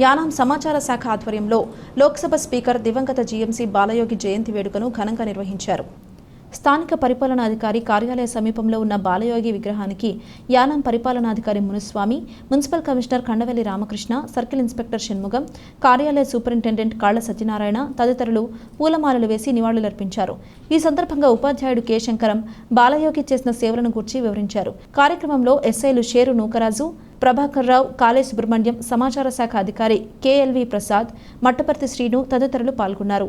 యానాం సమాచార శాఖ ఆధ్వర్యంలో లోక్సభ స్పీకర్ దివంగత జీఎంసీ బాలయోగి జయంతి వేడుకను ఘనంగా నిర్వహించారు. స్థానిక పరిపాలనాధికారి కార్యాలయ సమీపంలో ఉన్న బాలయోగి విగ్రహానికి Yanam పరిపాలనాధికారి Munuswamy municipal commissioner Kandavelli Ramakrishna circle inspector Shanmugam కార్యాలయ సూపరింటెండెంట్ కాళ్ళ సత్యనారాయణ తదితరులు పూలమాలలు వేసి నివాళులర్పించారు. ఈ సందర్భంగా ఉపాధ్యాయుడు కె శంకరం బాలయోగి చేసిన సేవలను గురించి వివరించారు. కార్యక్రమంలో ఎస్ఐలు షేరు నూకరాజు ప్రభాకర్ రావు కాళే సుబ్రహ్మణ్యం సమాచార శాఖ అధికారి కెఎల్వి ప్రసాద్ మట్టపర్తి శ్రీను తదితరులు పాల్గొన్నారు.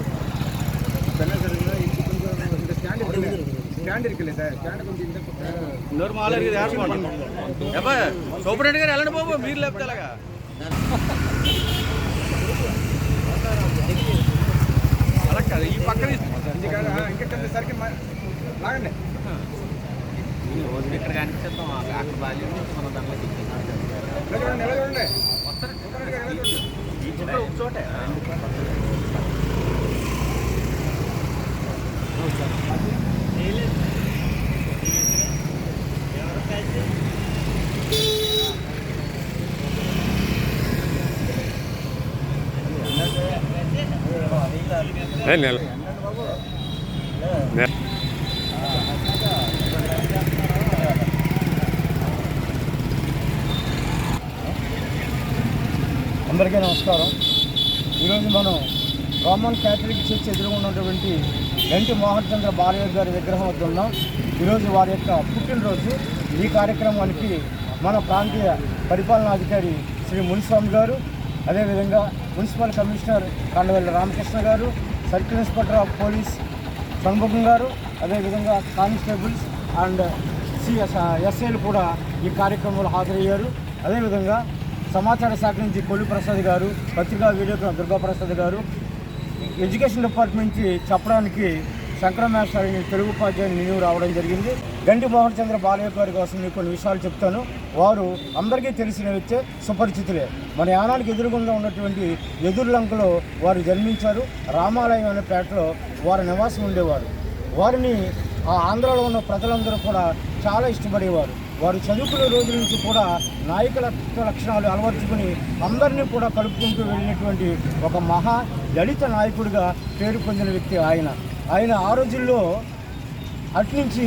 கேண்ட் இருக்குல்ல சார் கேண்ட் கொஞ்சம் இந்த இன்னொரு மாலை இருக்குது யார் பண்ணுவோம் எப்போ சூப்பரண்ட் గారు వెళ్ళండి బాబు మీరు లేకపోతే అలాగా అలా కాదు ఈ పక్కన ఇంకెక్కడ సరికి లాగండి ఇక్కడ కనిపిస్తాం అక్కడ బాల్యం మన దాంట్లో నిలబడండి వస్తారు చోటే అందరికీ నమస్కారం. ఈరోజు మనం రోమన్ క్యాథలిక్ చర్చ్ ఎదురుగా ఉన్నటువంటి ఎన్టీ మోహన్ చంద్ర బాలయ్య గారి విగ్రహం వద్ద ఉన్నాం. ఈరోజు వారి యొక్క పుట్టినరోజు. ఈ కార్యక్రమానికి మన ప్రాంతీయ పరిపాలనాధికారి శ్రీ మునిస్వామి గారు అదేవిధంగా municipal commissioner Kandavelli Ramakrishna garu circle inspector of police Shanmukham garu అదేవిధంగా కానిస్టేబుల్స్ అండ్ సిఎస్ ఎస్ఐలు కూడా ఈ కార్యక్రమంలో హాజరయ్యారు. అదేవిధంగా సమాచార శాఖ నుంచి కొల్లు ప్రసాద్ గారు పత్రికా వీడియోగ్రాఫ్ దుర్గాప్రసాద్ గారు ఎడ్యుకేషన్ డిపార్ట్మెంట్ నుంచి చెప్పడానికి శంకరమేశ్వరి తెలుగు ఉపాధ్యాయుని నిలువు రావడం జరిగింది. గంటి మోహన్ చంద్ర బాలయ్య గారి కోసం మీకు కొన్ని విషయాలు చెప్తాను. వారు అందరికీ తెలిసిన వ్యక్తే సుపరిచితులే. మన యానానికి ఎదురుగుండా ఉన్నటువంటి ఎదుర్లంకలో వారు జన్మించారు. రామాలయం అనే పేటలో వారి నివాసం ఉండేవారు. వారిని ఆ ఆంధ్రాలో ఉన్న ప్రజలందరూ కూడా చాలా ఇష్టపడేవారు. వారు చదువుకునే రోజుల నుంచి కూడా నాయకుల లక్షణాలు అలవర్చుకుని అందరినీ కూడా కలుపుకుంటూ వెళ్ళినటువంటి ఒక మహా దళిత నాయకుడిగా పేరు పొందిన వ్యక్తి ఆయన. ఆయన ఆ రోజుల్లో అటు నుంచి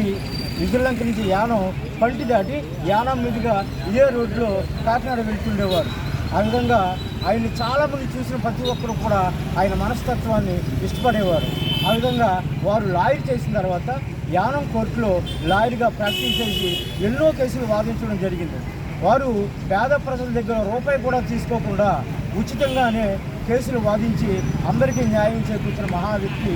విజులంక నుంచి యానం పంటి దాటి యానం మీదుగా ఇదే రోడ్లో కాకినాడ వెళ్తుండేవారు. ఆ విధంగా ఆయన్ని చాలామంది చూసిన ప్రతి ఒక్కరు కూడా ఆయన మనస్తత్వాన్ని ఇష్టపడేవారు. ఆ విధంగా వారు లాయర్ చేసిన తర్వాత యానం కోర్టులో లాయర్గా ప్రాక్టీస్ చేసి ఎన్నో కేసులు వాదించడం జరిగింది. వారు పేద ప్రజల దగ్గర రూపాయి కూడా తీసుకోకుండా ఉచితంగానే కేసులు వాదించి అందరికీ న్యాయం చేకూర్చిన మహా వ్యక్తి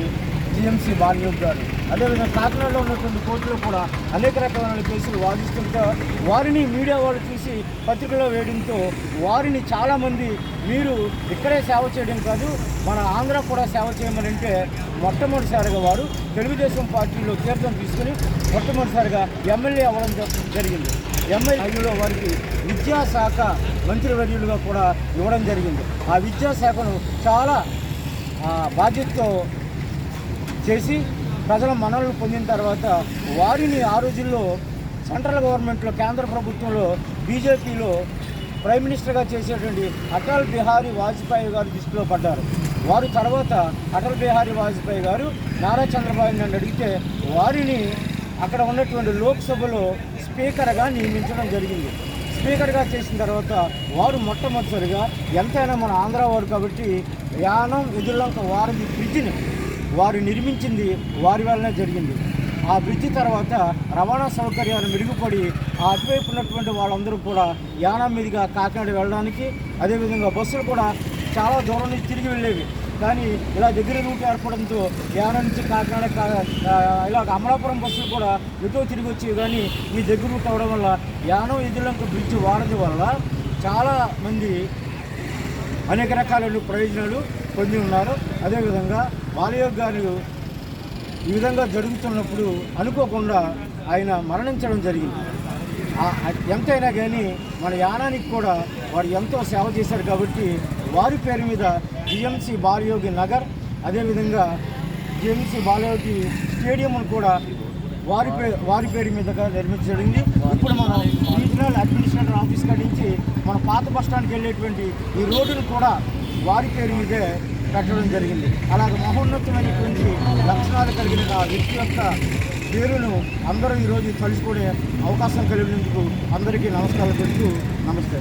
జిఎంసీ బాలయోగ్ గారు అదేవిధంగా కాకినాడలో ఉన్నటువంటి కోర్టులో కూడా అనేక రకాల కేసులు వాదిస్తుంటే వారిని మీడియా వాళ్ళు చూసి పత్రికలో వేయడంతో వారిని చాలామంది మీరు ఇక్కడే సేవ చేయడం కాదు మన ఆంధ్ర కూడా సేవ చేయమని అంటే మొట్టమొదటిసారిగా వారు తెలుగుదేశం పార్టీలో తీర్థం తీసుకుని మొట్టమొదటిసారిగా ఎమ్మెల్యే అవ్వడం జరిగింది. ఎమ్మెల్యేలో వారికి విద్యాశాఖ మంత్రివర్యులుగా కూడా ఇవ్వడం జరిగింది. ఆ విద్యాశాఖను చాలా బాధ్యతతో చేసి ప్రజల మనల్ని పొందిన తర్వాత వారిని ఆ రోజుల్లో సెంట్రల్ గవర్నమెంట్లో కేంద్ర ప్రభుత్వంలో బీజేపీలో ప్రైమ్ మినిస్టర్గా చేసేటువంటి అటల్ బిహారీ వాజ్పేయి గారు దృష్టిలో పడ్డారు. వారు తర్వాత అటల్ బిహారీ వాజ్పేయి గారు నారా చంద్రబాబు నన్ను అడిగితే వారిని అక్కడ ఉన్నటువంటి లోక్సభలో స్పీకర్గా నియమించడం జరిగింది. స్పీకర్గా చేసిన తర్వాత వారు మొట్టమొదటిసారిగా ఎంతైనా మన ఆంధ్ర వారు కాబట్టి యానం ఎదుర్లంక వారిది బ్రిడ్జిని వారు నిర్మించింది వారి వల్లనే జరిగింది. ఆ బ్రిడ్జి తర్వాత రవాణా సౌకర్యాలు మెరుగుపడి ఆ అటువైపు ఉన్నటువంటి వాళ్ళందరూ కూడా యానం మీదుగా కాకినాడ వెళ్ళడానికి అదేవిధంగా బస్సులు కూడా చాలా దూరం నుంచి తిరిగి వెళ్ళేవి. కానీ ఇలా దగ్గర రూట్ ఏర్పడంతో యానం నుంచి కాకినాడ ఇలా అమలాపురం బస్సులు కూడా ఎటో తిరిగి వచ్చేవి. కానీ ఈ దగ్గర రూట్ అవడం వల్ల యానం ఎదురులంక బ్రిడ్జ్ వాడడం వల్ల చాలా మంది అనేక రకాలైన ప్రయోజనాలు పొంది ఉన్నారు. అదేవిధంగా బాలయోగాలు ఈ విధంగా జరుగుతున్నప్పుడు అనుకోకుండా ఆయన మరణించడం జరిగింది. ఎంతైనా కానీ మన యానానికి కూడా వారు ఎంతో సేవ చేశారు కాబట్టి వారి పేరు మీద జిఎంసి బాలయోగి నగర్ అదేవిధంగా జిఎంసి బాలయోగి స్టేడియం కూడా వారి పేరు వారి పేరు మీదగా నిర్మించడం జరిగింది. ఇప్పుడు మనం రీజనల్ అడ్మినిస్ట్రేటర్ ఆఫీస్ కాడి నుంచి మన పాత బస్ స్టాండ్కి వెళ్ళేటువంటి ఈ రోడ్డును కూడా వారి పేరు మీదే కట్టడం జరిగింది. అలాగే మహోన్నతమైనటువంటి లక్షణాలు కలిగిన ఆ వ్యక్తి యొక్క పేరును అందరూ ఈరోజు తలుచుకునే అవకాశం కలిగినందుకు అందరికీ నమస్కారం తెలుస్తూ నమస్తే.